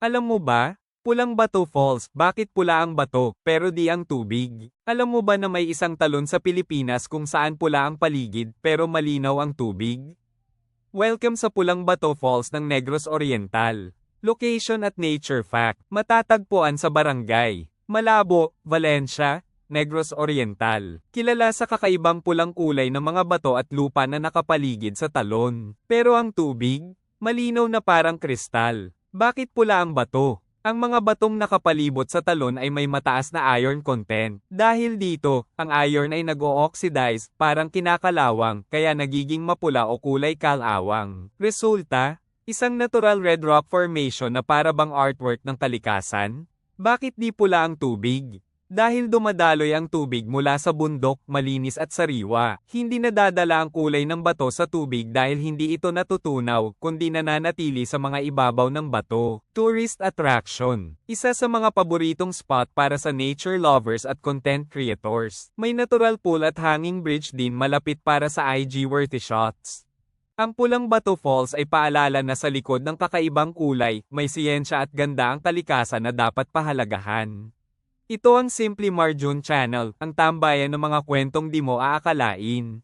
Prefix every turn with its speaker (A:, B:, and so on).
A: Alam mo ba? Pulang Bato Falls, bakit pula ang bato, pero di ang tubig? Alam mo ba na may isang talon sa Pilipinas kung saan pula ang paligid, pero malinaw ang tubig? Welcome sa Pulang Bato Falls ng Negros Oriental. Location at nature fact, matatagpuan sa barangay, Malabo, Valencia, Negros Oriental. Kilala sa kakaibang pulang kulay ng mga bato at lupa na nakapaligid sa talon. Pero ang tubig, malinaw na parang kristal. Bakit pula ang bato? Ang mga batong nakapalibot sa talon ay may mataas na iron content. Dahil dito, ang iron ay nag-o-oxidize, parang kinakalawang, kaya nagiging mapula o kulay kalawang. Resulta, isang natural red rock formation na para bang artwork ng talikasan? Bakit di pula ang tubig? Dahil dumadaloy ang tubig mula sa bundok, malinis at sariwa, hindi nadadala ang kulay ng bato sa tubig dahil hindi ito natutunaw, kundi nananatili sa mga ibabaw ng bato. Tourist attraction. Isa sa mga paboritong spot para sa nature lovers at content creators. May natural pool at hanging bridge din malapit para sa IG-worthy shots. Ang Pulang Bato Falls ay paalala na sa likod ng kakaibang kulay, may siyensya at ganda ang talikasan na dapat pahalagahan. Ito ang Simply Marjun Channel, ang tambayan ng mga kwentong di mo aakalain.